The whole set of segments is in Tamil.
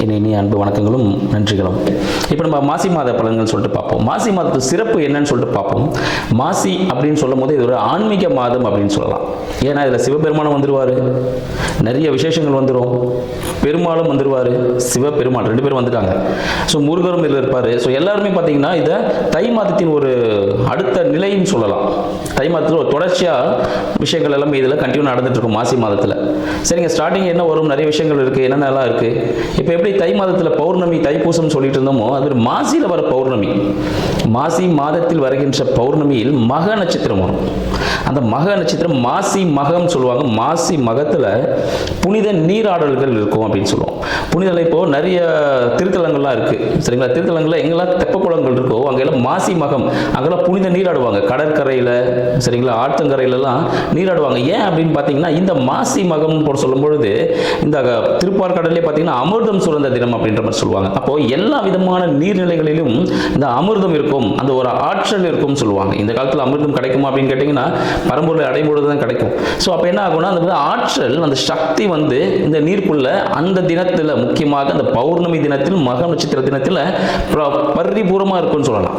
en el இனிய அன்பு வணக்கங்களும் நன்றிகளும். இப்போ நம்ம மாசி மாத பலன்கள் சொல்லிட்டு பார்ப்போம். மாசி மாதத்து சிறப்பு என்னன்னு சொல்லிட்டு பார்ப்போம். மாசி அப்படின்னு சொல்லும் போது இது ஒரு ஆன்மீக மாதம் அப்படின்னு சொல்லலாம். ஏன்னா இதில் சிவபெருமானம் வந்துடுவார் நிறைய விசேஷங்கள் வந்துடும் பெருமாளும் வந்துடுவார் சிவபெருமாள் ரெண்டு பேரும் வந்துட்டாங்க. ஸோ முருகரும் இதில் இருப்பார். ஸோ எல்லாருமே பார்த்தீங்கன்னா இதை தை மாதத்தின் ஒரு அடுத்த நிலைன்னு சொல்லலாம். தை மாதத்தில் ஒரு தொடர்ச்சியாக விஷயங்கள் எல்லாமே இதில் கண்டினியூ நடந்துட்டு இருக்கும் மாசி மாதத்தில். சரிங்க ஸ்டார்டிங் என்ன வரும்? நிறைய விஷயங்கள் இருக்குது என்னென்னலாம் இருக்குது இப்போ எப்படி தை மாதம் மாதத்தில் பௌர்ணமி தைப்பூசம் சொல்லிட்டு இருந்தோமோ அது ஒரு மாசியில் வர பௌர்ணமி. மாசி மாதத்தில் வருகின்ற பௌர்ணமியில் மக நட்சத்திரம் வரும். அந்த மக நட்சத்திரம் மாசி மகம் சொல்லுவாங்க. மாசி மகத்தில் புனித நீராடல்கள் இருக்கும் அப்படின்னு சொல்லுவோம். புனிதலை இப்போ நிறைய திருத்தலங்கள்லாம் இருக்கு. சரிங்களா? திருத்தலங்களில் எங்கெல்லாம் தெப்ப குளங்கள் இருக்கோ அங்கெல்லாம் மாசி மகம் அங்கெல்லாம் புனித நீராடுவாங்க. கடற்கரையில் சரிங்களா? ஆற்றங்கரையிலலாம் நீராடுவாங்க. ஏன் அப்படின்னு பார்த்தீங்கன்னா இந்த மாசி மகம் சொல்லும்பொழுது சொல்லும் பொழுது இந்த திருப்பார்கடலே பார்த்தீங்கன்னா அமிர்தம் சுரந்த தினம். அப்படின்ற மாதிரி சொல்லுவாங்க. அப்போ எல்லா விதமான நீர்நிலைகளிலும் இந்த அமிர்தம் இருக்கும். அந்த ஒரு ஆற்றல் இருக்கும் சொல்லுவாங்க. இந்த காலத்தில் அமிர்தம் கிடைக்குமா அப்படின்னு கேட்டிங்கன்னா பரம்பொருளை அடையும் பொழுது தான் கிடைக்கும். ஸோ அப்போ என்ன ஆகும்னா அந்த ஆற்றல் அந்த சக்தி வந்து இந்த நீருக்குள்ள அந்த தினத்தில் முக்கியமாக அந்த பௌர்ணமி தினத்தில் மக நட்சத்திர தினத்தில் பரிபூரமாக இருக்கும்னு சொல்லலாம்.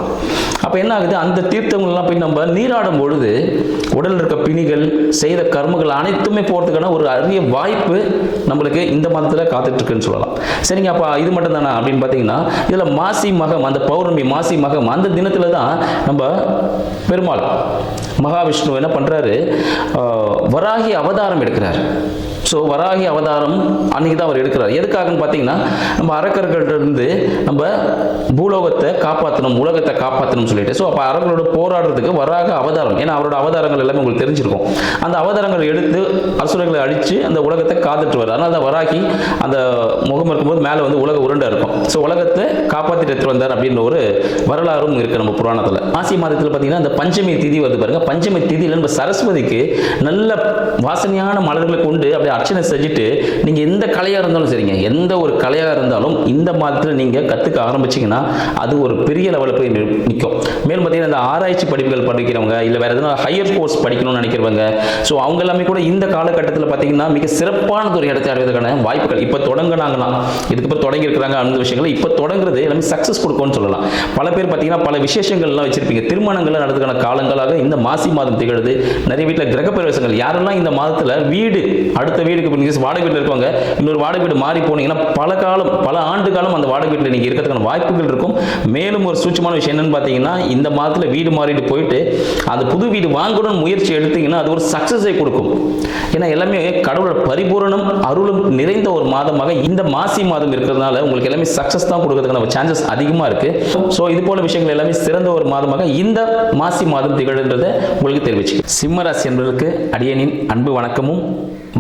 அப்போ என்ன ஆகுது? அந்த தீர்த்தங்கள்லாம் போய் நம்ம நீராடும் பொழுது உடல் இருக்க பிணிகள் செய்த கர்மங்கள் அனைத்துமே போகிறதுக்கான ஒரு அரிய வாய்ப்பு நம்மளுக்கு இந்த மாதத்தில் காத்துட்ருக்குன்னு சொல்லலாம். சரிங்க அப்போ இது மட்டும் தானா அப்படின்னு பார்த்தீங்கன்னா இதில் மாசி மகம் அந்த பௌர்ணமி மாசி மகம் அந்த தினத்தில் தான் நம்ம பெருமாள் மகாவிஷ்ணு என்ன பண்ணுறாரு வராகி அவதாரம் எடுக்கிறார். ஸோ வராகி அவதாரம் அன்னைக்கு தான் அவர் எடுக்கிறார். எதுக்காகன்னு பார்த்தீங்கன்னா நம்ம அரக்கர்கள்டிருந்து நம்ம பூலோகத்தை காப்பாற்றணும் உலகத்தை காப்பாற்றணும்னு சொல்லிட்டு. ஸோ அப்போ அரக்கரோட போராடுறதுக்கு வராக அவதாரம். ஏன்னா அவரோட அவதாரங்கள் எல்லாமே உங்களுக்கு தெரிஞ்சிருக்கும். அந்த அவதாரங்கள் எடுத்து அசுரர்களை அழித்து அந்த உலகத்தை காத்துட்டு வர்றார் அதனால தான் வராகி அந்த முகம் இருக்கும்போது மேலே வந்து உலக உருண்டை இருக்கும். ஸோ உலகத்தை காப்பாற்றிட்டு எடுத்துட்டு வந்தார் அப்படின்ற ஒரு வரலாறும் இருக்குது நம்ம புராணத்தில். ஆசி மாதத்தில் பார்த்தீங்கன்னா அந்த பஞ்சமி திதி வருது பாருங்க. பஞ்சமி திதியில் நம்ம சரஸ்வதிக்கு நல்ல வாசனையான மலர்களை கொண்டு அப்படியே அர்ச்சனை செஞ்சுட்டு நீங்கள் எந்த கலையாக இருந்தாலும் சரிங்க. எந்த ஒரு கலையாக இருந்தாலும் இந்த மாதத்தில் நீங்கள் கற்றுக்க ஆரம்பிச்சீங்கன்னா அது ஒரு பெரிய லெவலில் போய் நிற்கும் மேலும் பார்த்தீங்கன்னா இந்த ஆராய்ச்சி படிப்புகள் படிக்கிறவங்க இல்லை வேறு எதனா ஹையர் கோர்ஸ் படிக்கணும்னு நினைக்கிறவங்க ஸோ அவங்க எல்லாமே கூட இந்த காலகட்டத்தில் பார்த்தீங்கன்னா மிக சிறப்பானது ஒரு இடத்தை அடைவதற்கான வாய்ப்புகள். இப்போ தொடங்கினாங்கன்னா இதுக்கப்புறம் தொடங்கியிருக்கிறாங்க அந்த விஷயங்கள் இப்போ தொடங்குறது எல்லாமே சக்ஸஸ் கொடுக்கும்னு சொல்லலாம். பல பேர் பார்த்தீங்கன்னா பல விசேஷங்கள்லாம் வச்சிருப்பீங்க. திருமணங்கள் நடத்துக்கான காலங்களாக இந்த மாசி மாதம் திகழுது. நிறைய வீட்டில் கிரக பிரவேசங்கள் யாரெல்லாம் இந்த மாதத்தில் வீடு அடுத்த வீடுக்கு நீங்கள் வாடகை வீட்டில் இருக்கவங்க இன்னொரு வாடகை வீடு மாறி போனீங்கன்னா பல காலம் பல ஆண்டு காலம் அந்த வாடகை வீட்டில் நீங்கள் இருக்கிறதுக்கான வாய்ப்புகள் இருக்கும். மேலும் ஒரு சூட்சமான விஷயம் என்னன்னு பார்த்தீங்கன்னா இந்த மாதத்தில் வீடு மாறிட்டு போயிட்டு அந்த புது வீடு வாங்கணும்னு முயற்சி எடுத்தீங்கன்னா அது ஒரு சக்ஸஸை கொடுக்கும். ஏன்னா எல்லாமே கடவுளோட பரிபூரணம் அருளும் நிறைந்த ஒரு மாதமாக இந்த மாசி மாதம் இருக்கிறதுனால உங்களுக்கு எல்லாமே சக்ஸஸ் தான் கொடுக்கறதுக்கான சான்சஸ் அதிகமாக இருக்குது ஸோ இது போல விஷயங்கள் எல்லாமே சிறந்த ஒரு மாதமாக இந்த மாசி மாதம் திகழ்ன்றதை உங்களுக்கு தெரிவிச்சு சிம்மராசி என்பவர்களுக்கு அடியனின் அன்பு வணக்கமும்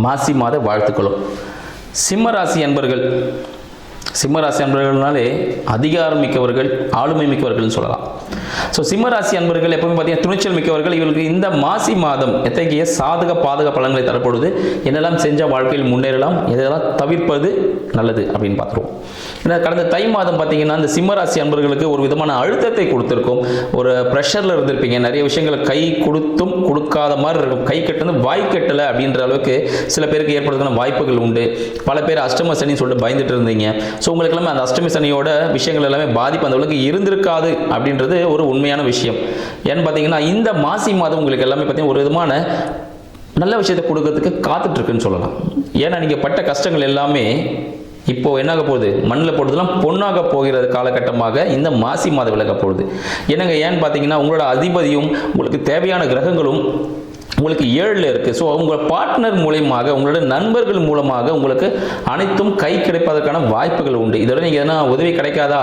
மாசி மாத வாழ்த்துக்களும். சிம்மராசி என்பர்கள் சிம்மராசி அன்பர்கள்னாலே அதிகாரம் மிக்கவர்கள் ஆளுமை மிக்கவர்கள்னு சொல்லலாம். ஸோ சிம்மராசி அன்பர்கள் எப்பவுமே பார்த்தீங்கன்னா துணிச்சல் மிக்கவர்கள். இவர்களுக்கு இந்த மாசி மாதம் எத்தகைய சாதக பாதக பலன்களை தரப்படுது என்னெல்லாம் செஞ்சால் வாழ்க்கையில் முன்னேறலாம் எதெல்லாம் தவிர்ப்பது நல்லது அப்படின்னு பார்த்துருவோம். ஏன்னா கடந்த தை மாதம் பார்த்தீங்கன்னா இந்த சிம்மராசி அன்பர்களுக்கு ஒரு விதமான அழுத்தத்தை கொடுத்துருக்கும் ஒரு ப்ரெஷரில் இருந்திருப்பீங்க. நிறைய விஷயங்களை கை கொடுத்தும் கொடுக்காத மாதிரி இருக்கும். கை கட்டுறது வாய் கட்டலை அப்படின்ற அளவுக்கு சில பேருக்கு ஏற்படுறதுக்கான வாய்ப்புகள் உண்டு. பல பேர் அஷ்டம சனின்னு சொல்லிட்டு பயந்துட்டு இருந்தீங்க. ஸோ உங்களுக்கு எல்லாமே அந்த அஷ்டமி சனியோட விஷயங்கள் எல்லாமே பாதிப்பு அந்த அளவுக்கு இருந்திருக்காது அப்படின்றது ஒரு உண்மையான விஷயம். ஏன்னு பார்த்தீங்கன்னா இந்த மாசி மாதம் உங்களுக்கு எல்லாமே பார்த்தீங்கன்னா ஒரு விதமான நல்ல விஷயத்தை கொடுக்கறதுக்கு காத்துட்ருக்குன்னு சொல்லலாம். ஏன்னா நீங்கள் பட்ட கஷ்டங்கள் எல்லாமே இப்போ என்னாக போகுது? மண்ணில் போடுறதுலாம் பொண்ணாக போகிறது காலகட்டமாக இந்த மாசி மாதம் விலக போகுது. என்னங்க ஏன்னு பார்த்தீங்கன்னா உங்களோட அதிபதியும் உங்களுக்கு தேவையான கிரகங்களும் உங்களுக்கு ஏழில் இருக்குது ஸோ உங்கள் பார்ட்னர் மூலயமாக உங்களோட நண்பர்கள் மூலமாக உங்களுக்கு அனைத்தும் கை கிடைப்பதற்கான வாய்ப்புகள் உண்டு. இதோட நீங்கள் எதனா உதவி கிடைக்காதா?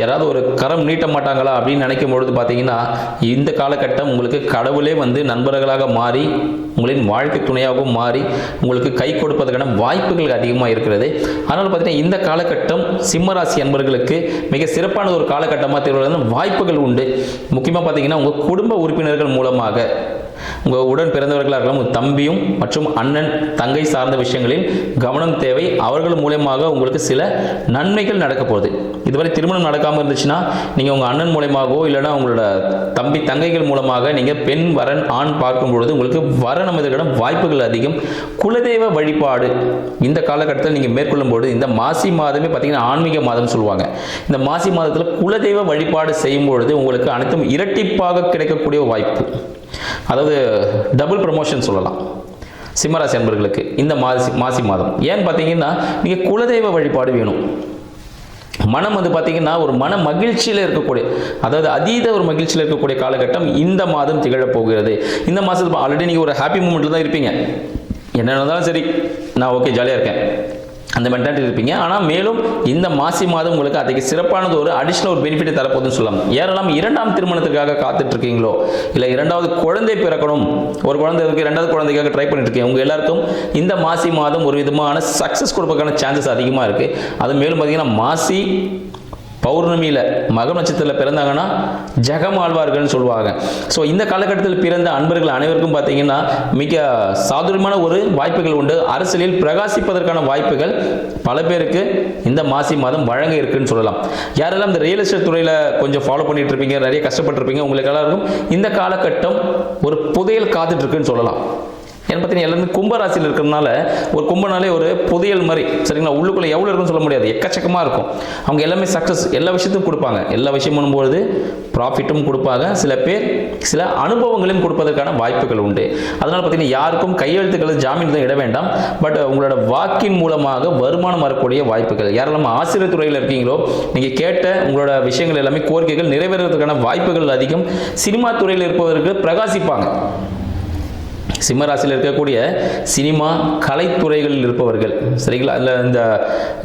யாராவது ஒரு கரம் நீட்ட மாட்டாங்களா? அப்படின்னு நினைக்கும் பொழுது பார்த்தீங்கன்னா இந்த காலகட்டம் உங்களுக்கு கடவுளே வந்து நண்பர்களாக மாறி உங்களின் வாழ்க்கை துணையாகவும் மாறி உங்களுக்கு கை கொடுப்பதற்கான வாய்ப்புகள் அதிகமாக இருக்கிறது. அதனால் பார்த்தீங்கன்னா இந்த காலகட்டம் சிம்மராசி அன்பர்களுக்கு மிக சிறப்பான ஒரு காலகட்டமாக திருவிழா வாய்ப்புகள் உண்டு. முக்கியமாக பார்த்தீங்கன்னா உங்கள் குடும்ப உறுப்பினர்கள் மூலமாக உங்கள் உடன் பிறந்தவர்களாக இருக்கலாம் உங்கள் தம்பியும் மற்றும் அண்ணன் தங்கை சார்ந்த விஷயங்களில் கவனம் தேவை. அவர்கள் மூலயமாக உங்களுக்கு சில நன்மைகள் நடக்க போகுது. இதுவரை திருமணம் நடக்காமல் இருந்துச்சுன்னா நீங்கள் உங்கள் அண்ணன் மூலயமாகவோ இல்லைன்னா உங்களோட தம்பி தங்கைகள் மூலமாக நீங்கள் பெண் வரன் ஆண் பார்க்கும் பொழுது உங்களுக்கு வரன் அமைதற்கான வாய்ப்புகள் அதிகம். குலதெய்வ வழிபாடு இந்த காலகட்டத்தில் நீங்கள் மேற்கொள்ளும் பொழுது இந்த மாசி மாதமே பார்த்தீங்கன்னா ஆன்மீக மாதம் சொல்லுவாங்க. இந்த மாசி மாதத்தில் குலதெய்வ வழிபாடு செய்யும் பொழுது உங்களுக்கு அனைத்தும் இரட்டிப்பாக கிடைக்கக்கூடிய வாய்ப்பு. அதாவது டபுள் ப்ரமோஷன் சொல்லலாம். சிம்மராசி அன்பர்களுக்கு இந்த மாசி மாசி மாதம். ஏன்னு பார்த்தீங்கன்னா நீங்கள் குலதெய்வ வழிபாடு வேணும். மனம் வந்து பார்த்தீங்கன்னா ஒரு மன மகிழ்ச்சியில் இருக்கக்கூடிய அதாவது அதீத ஒரு மகிழ்ச்சியில் இருக்கக்கூடிய காலகட்டம் இந்த மாதம் திகழப்போகிறது. இந்த மாதத்தில் ஆல்ரெடி நீங்கள் ஒரு ஹாப்பி மூமெண்ட்டில் தான் இருப்பீங்க. என்ன நடந்தாலும் சரி நான் ஓகே ஜாலியாக இருக்கேன். அந்த மென்டாலிட்டி இருப்பீங்க. ஆனால் மேலும் இந்த மாசி மாதம் உங்களுக்கு அதுக்கு சிறப்பானது ஒரு அடிஷ்னல் ஒரு பெனிஃபிட் தரப்போகுதுன்னு சொல்லலாம். ஏறலாம் இரண்டாம் திருமணத்துக்காக காத்துட்டு இருக்கீங்களோ இல்லை இரண்டாவது குழந்தை பிறக்கணும். ஒரு குழந்தை இருக்கு இரண்டாவது குழந்தைக்காக ட்ரை பண்ணிட்டு இருக்கீங்க. உங்க எல்லாருக்கும் இந்த மாசி மாதம் ஒரு விதமான சக்ஸஸ் கொடுப்பதற்கான சான்சஸ் அதிகமாக இருக்கு. அது மேலும் பார்த்தீங்கன்னா மாசி பௌர்ணமியில் மகம் நட்சத்திரத்தில் பிறந்தாங்கன்னா ஜெகம் ஆழ்வார்கள்னு சொல்லுவாங்க. ஸோ இந்த காலகட்டத்தில் பிறந்த அன்பர்கள் அனைவருக்கும் பார்த்தீங்கன்னா மிக சாதுரியமான ஒரு வாய்ப்புகள் உண்டு. அரசியலில் பிரகாசிப்பதற்கான வாய்ப்புகள் பல பேருக்கு இந்த மாசி மாதம் வழங்க இருக்குன்னு சொல்லலாம். யாரெல்லாம் இந்த ரியல் எஸ்டேட் துறையில் கொஞ்சம் ஃபாலோ பண்ணிட்டு இருப்பீங்க நிறைய கஷ்டப்பட்டிருப்பீங்க உங்களுக்கு எல்லாருக்கும் இந்த காலகட்டம் ஒரு புதையல் காத்துட்ருக்குன்னு சொல்லலாம். ஏன்னு பார்த்தீங்கன்னா எல்லாருமே கும்பராசியில் இருக்கிறதுனால ஒரு கும்பனாலே ஒரு புதையல் மாதிரி. சரிங்களா? உள்ளுக்குள்ளே எவ்வளோ இருக்குன்னு சொல்ல முடியாது. எக்கச்சக்கமாக இருக்கும். அவங்க எல்லாமே சக்ஸஸ் எல்லா விஷயத்தையும் கொடுப்பாங்க. எல்லா விஷயம் போது ப்ராஃபிட்டும் கொடுப்பாங்க. சில பேர் சில அனுபவங்களையும் கொடுப்பதற்கான வாய்ப்புகள் உண்டு. அதனால் பார்த்தீங்கன்னா யாருக்கும் கையெழுத்துக்கள் ஜாமீன் தான் இட வேண்டாம். பட் உங்களோட வாக்கின் மூலமாக வருமானம் வரக்கூடிய வாய்ப்புகள். யாரெல்லாம் ஆசிரியர் துறையில் இருக்கீங்களோ நீங்கள் கேட்ட உங்களோட விஷயங்கள் எல்லாமே கோரிக்கைகள் நிறைவேறுவதற்கான வாய்ப்புகள் அதிகம். சினிமா துறையில் இருப்பவர்கள் பிரகாசிப்பாங்க. சிம்மராசியில் இருக்கக்கூடிய சினிமா கலைத்துறைகளில் இருப்பவர்கள். சரிங்களா? அதில் இந்த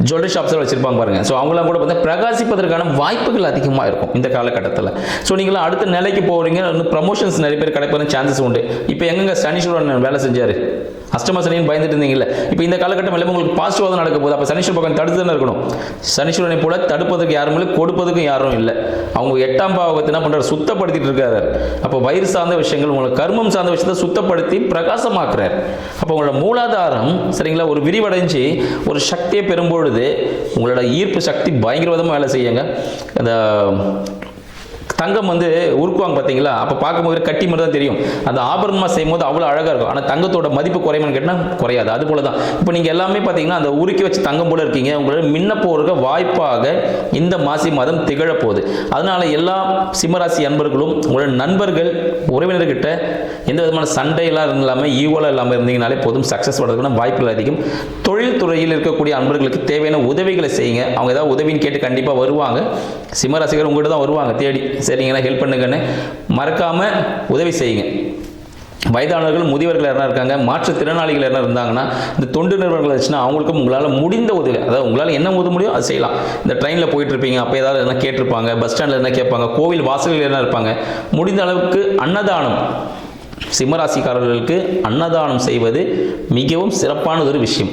ஜுவல்லரி ஷாப்ஸில் வச்சுருப்பாங்க பாருங்கள் ஸோ அவங்களாம் கூட பார்த்தா பிரகாசிப்பதற்கான வாய்ப்புகள் அதிகமாக இருக்கும் இந்த காலகட்டத்தில். ஸோ நீங்களாம் அடுத்த நிலைக்கு போகிறீங்க இன்னும் ப்ரமோஷன்ஸ் நிறைய பேர் கிடைப்பதும் சான்சஸ் உண்டு. இப்போ எங்கெங்க சனீஸ்வரன் வேலை செஞ்சார்? அஷ்டம சனின்னு பயந்துட்டு இருந்தீங்கல்ல? இப்போ இந்த காலகட்டம் எல்லாமே உங்களுக்கு பாசிட்டிவாக தான் நடக்க போகுது. அப்போ சனீஸ்வர பக்கம் தடுத்து தானே இருக்கணும். சனீஸ்வரனை போல தடுப்பதற்கு யாரும் இல்லை கொடுப்பதற்கும் யாரும் இல்லை. அவங்க எட்டாம் பாவகத்தை என்ன பண்ணுறாரு சுத்தப்படுத்திட்டு இருக்காரு. அப்போ வயிறு சார்ந்த விஷயங்கள் உங்களை கர்மம் சார்ந்த விஷயத்தை சுத்தப்படுத்தி பிரகாசமாக்குறார். அப்போ உங்களோட மூலாதாரம் சரிங்களா ஒரு விரிவடைஞ்சு ஒரு சக்தியை பெறும்பொழுது உங்களோட ஈர்ப்பு சக்தி பயங்கரவாதமாக வேலை செய்யுங்க. அந்த தங்கம் வந்து உருக்குவாங்க பார்த்தீங்களா? அப்போ பார்க்கும்போது கட்டி மட்டும் தான் தெரியும். அந்த ஆபரணமாக செய்யும் போது அவ்வளோ அழகாக இருக்கும். ஆனால் தங்கத்தோட மதிப்பு குறையுமான்னு கேட்டால் குறையாது. அது போல தான் இப்போ நீங்கள் எல்லாமே பார்த்தீங்கன்னா அந்த உருக்கி வச்சு தங்கம் போல இருக்கீங்க. உங்களோட மின்ன போகிற வாய்ப்பாக இந்த மாசி மாதம் திகழப்போகுது. அதனால் அதனால எல்லா சிம்மராசி அன்பர்களும் உங்களோட நண்பர்கள் உறவினர்கிட்ட எந்த விதமான சண்டையெல்லாம் இல்லாமல் ஈவோலாம் இல்லாமல் இருந்தீங்கனாலே போதும் சக்ஸஸ் வர்றதுக்கான வாய்ப்புகள் அதிகம். தொழில்துறையில் இருக்கக்கூடிய அன்பர்களுக்கு தேவையான உதவிகளை செய்யுங்க. அவங்க ஏதாவது உதவின்னு கேட்டு கண்டிப்பாக வருவாங்க. சிம்மராசிகள் உங்கள்கிட்ட தான் வருவாங்க. தேடி சரிங்களா ஹெல்ப் பண்ணுங்கன்னு மறக்காமல் உதவி செய்யுங்க. வயதானவர்கள் முதியவர்கள் யாரா இருக்காங்க மாற்றுத்திறனாளிகள் யாரா இருந்தாங்கன்னா இந்த தொண்டு நிறுவனங்கள் வச்சுன்னா அவங்களுக்கும் உங்களால் முடிந்த உதவி அதாவது உங்களால் என்ன உதவ முடியும் அது செய்யலாம். இந்த ட்ரெயினில் போயிட்டு இருப்பீங்க அப்போ ஏதாவது என்ன கேட்டிருப்பாங்க பஸ் ஸ்டாண்டில் என்ன கேட்பாங்க கோவில் வாசல்கள் என்ன இருப்பாங்க முடிந்த அளவுக்கு அன்னதானம். சிம்மராசிக்காரர்களுக்கு அன்னதானம் செய்வது மிகவும் சிறப்பானது ஒரு விஷயம்.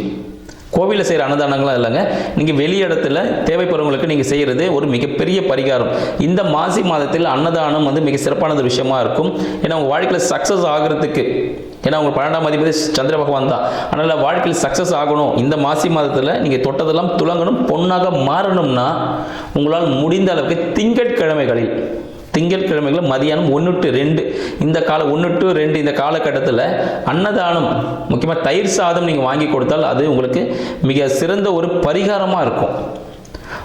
கோவிலில் செய்கிற அன்னதானங்களாம் இல்லைங்க. நீங்கள் வெளி இடத்துல தேவைப்படுறவங்களுக்கு நீங்கள் செய்கிறது ஒரு மிகப்பெரிய பரிகாரம். இந்த மாசி மாதத்தில் அன்னதானம் வந்து மிக சிறப்பானது விஷயமா இருக்கும். ஏன்னா உங்கள் வாழ்க்கையில் சக்ஸஸ் ஆகிறதுக்கு ஏன்னா உங்கள் பன்னெண்டாம் அதிபதி சந்திர பகவான் தான். அதனால் வாழ்க்கையில் சக்ஸஸ் ஆகணும். இந்த மாசி மாதத்தில் நீங்கள் தொட்டதெல்லாம் துலங்கணும் பொண்ணாக மாறணும்னா உங்களால் முடிந்த அளவுக்கு திங்கட்கிழமைகளில் திங்கட்கிழமைகள் மதியானம் ஒன்று டு ரெண்டு. இந்த கால ஒன்று டு ரெண்டு இந்த காலகட்டத்தில் அன்னதானம் முக்கியமாக தயிர் சாதம் நீங்கள் வாங்கி கொடுத்தால் அது உங்களுக்கு மிக சிறந்த ஒரு பரிகாரமாக இருக்கும்.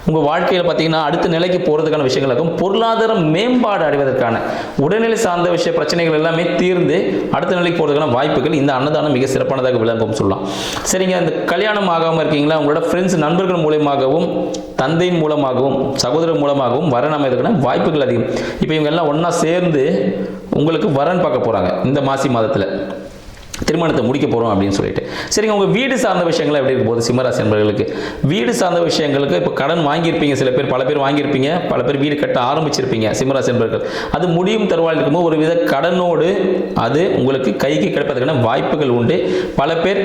உங்கள் வாழ்க்கையில் பார்த்தீங்கன்னா அடுத்த நிலைக்கு போகிறதுக்கான விஷயங்கள் பொருளாதாரம் பொருளாதார மேம்பாடு அடைவதற்கான உடல்நிலை சார்ந்த விஷய பிரச்சனைகள் எல்லாமே தீர்ந்து அடுத்த நிலைக்கு போகிறதுக்கான வாய்ப்புகள் இந்த அன்னதானம் மிக சிறப்பானதாக விளங்கும் சொல்லலாம். சரிங்க இந்த கல்யாணம் ஆகாமல் இருக்கீங்களா? உங்களோட ஃப்ரெண்ட்ஸ் நண்பர்கள் மூலயமாகவும் தந்தையின் மூலமாகவும் சகோதரர் மூலமாகவும் வரன் அமைவதற்கான வாய்ப்புகள் அதிகம். இப்போ இவங்க எல்லாம் ஒன்றா சேர்ந்து உங்களுக்கு வரன் பார்க்க போகிறாங்க இந்த மாசி மாதத்தில். திருமணத்தை முடிக்க போகிறோம் அப்படின்னு சொல்லிட்டு. சரிங்க உங்கள் வீடு சார்ந்த விஷயங்கள் எப்படி இருக்கும் போது சிம்மராசி நண்பர்களுக்கு. வீடு சார்ந்த விஷயங்களுக்கு இப்போ கடன் வாங்கியிருப்பீங்க. சில பேர் பல பேர் வாங்கியிருப்பீங்க. பல பேர் வீடு கட்ட ஆரம்பிச்சிருப்பீங்க. சிம்மராசி என்பவர்கள் அது முடியும் தருவாயில் இருக்கும்போது ஒரு வித கடனோடு அது உங்களுக்கு கைக்கு கிடைப்பதற்கான வாய்ப்புகள் உண்டு. பல பேர்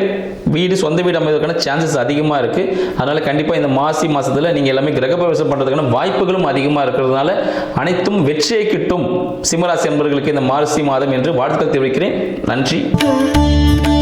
வீடு சொந்த வீடு அமைவதற்கான சான்சஸ் அதிகமாக இருக்குது அதனால் கண்டிப்பாக இந்த மாசி மாதத்தில் நீங்கள் எல்லாமே கிரகப்பிரவேசம் பண்ணுறதுக்கான வாய்ப்புகளும் அதிகமாக இருக்கிறதுனால அனைத்தும் வெற்றியை கிட்டும். சிம்மராசி என்பவர்களுக்கு இந்த மாசி மாதம் என்று வாழ்த்துக்கள் தெரிவிக்கிறேன். நன்றி. Música